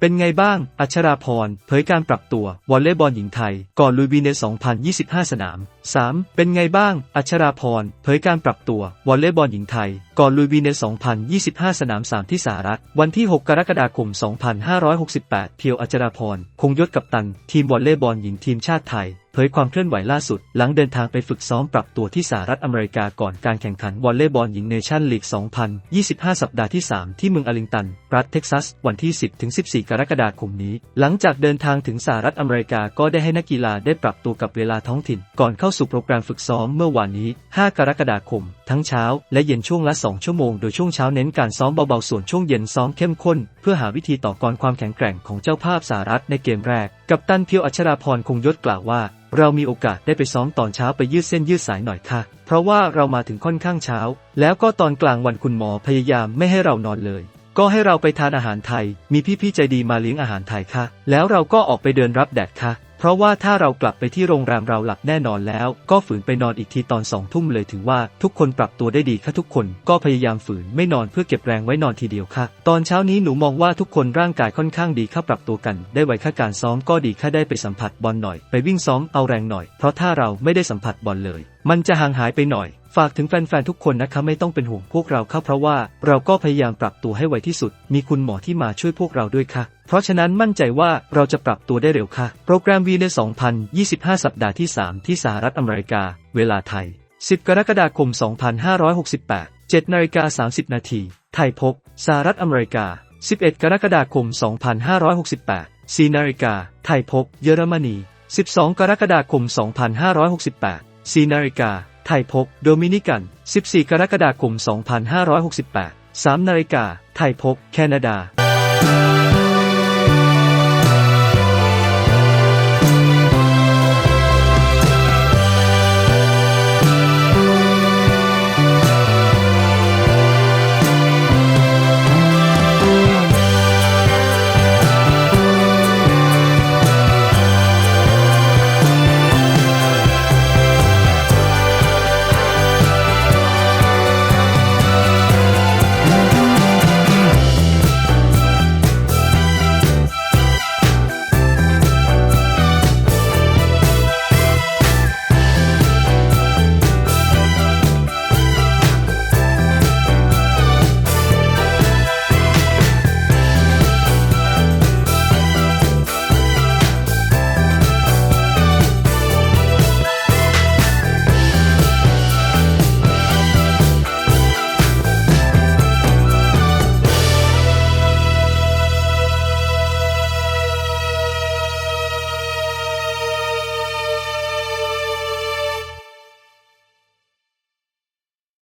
เป็นไงบ้าง อัชราพร เผยการปรับตัววอลเลย์บอลหญิงไทย ก่อนลุยวีเน2025 สนาม 3. เป็นไงบ้าง อัชราพร เผยการปรับตัววอลเลย์บอลหญิงไทย ก่อนลุยวีเน2025 สนาม 3 ที่สหรัฐ วันที่ 6 กรกฎาคม 2568 เพียวอัชราพร คงยศกับตัน ทีมวอลเลย์บอลหญิงทีมชาติไทย ผยความเคลื่อนไหวล่าสุด หลังเดินทางไปฝึกซ้อมปรับตัวที่สหรัฐอเมริกาก่อนการแข่งขันวอลเลย์บอลหญิงเนชั่นลีก 2025 สัปดาห์ที่ 3 ที่เมืองอาร์ลิงตัน รัฐเท็กซัส วันที่ 10-14 กรกฎาคมนี้ หลังจากเดินทางถึงสหรัฐอเมริกาก็ได้ให้นักกีฬาได้ปรับตัวกับเวลาท้องถิ่น ก่อนเข้าสู่โปรแกรมฝึกซ้อมเมื่อวานนี้ 5 กรกฎาคม ทั้งเช้า และเย็นช่วงละ 2 ชั่วโมง โดยช่วงเช้าเน้นการซ้อมเบาๆส่วนช่วงเย็นซ้อมเข้มข้น เพื่อหาวิธีต่อกรความแข็งแกร่งของเจ้าภาพสหรัฐในเกมแรกกับตันเพียวอัชราพรคงยศกล่าวว่า เรามีโอกาสได้ไปซ้อมตอนเช้าไปยืดเส้นยืดสายหน่อยค่ะ เพราะว่าเรามาถึงค่อนข้างเช้า แล้วก็ตอนกลางวันคุณหมอพยายามไม่ให้เรานอนเลย ก็ให้เราไปทานอาหารไทย มีพี่ๆใจดีมาเลี้ยงอาหารไทยค่ะ แล้วเราก็ออกไปเดินรับแดดค่ะ เพราะว่าถ้าเรากลับไปที่โรงแรมเราหลับแน่นอนแล้ว ก็ฝืนไปนอนอีกทีตอนสองทุ่มเลยถึงว่าทุกคนปรับตัวได้ดีค่ะทุกคน ก็พยายามฝืนไม่นอนเพื่อเก็บแรงไว้นอนทีเดียวค่ะ ตอนเช้านี้หนูมองว่าทุกคนร่างกายค่อนข้างดีค่ะปรับตัวกัน ได้ไวค่าการซ้อมก็ดีค่าได้ไปสัมผัสบอลหน่อย ไปวิ่งซ้อมเอาแรงหน่อย เพราะถ้าเราไม่ได้สัมผัสบอลเลย มันจะห่างหายไปหน่อย ฝากถึงแฟนๆทุกคนนะคะไม่ต้องเป็นห่วงพวกเราค่ะเพราะว่าเราก็พยายามปรับตัวให้ไวที่สุด มีคุณหมอที่มาช่วยพวกเราด้วยค่ะ เพราะฉะนั้นมั่นใจว่าเราจะปรับตัวได้เร็วค่ะ โปรแกรมวีใน 2025 สัปดาห์ที่ 3 ที่สหรัฐอเมริกา เวลาไทย 10 กรกฎาคม 2568 7นาฬิกา30 นาที ไทยพบสหรัฐอเมริกา 11 กรกฎาคม 2568 4นาฬิกา ไทยพบ เยอรมนี 12 กรกฎาคม 2568 4นาฬิกา ไทยพบโดมินิกัน 14 กรกฎาคม 2568 3นาฬิกา ไทยพบ แคนาดา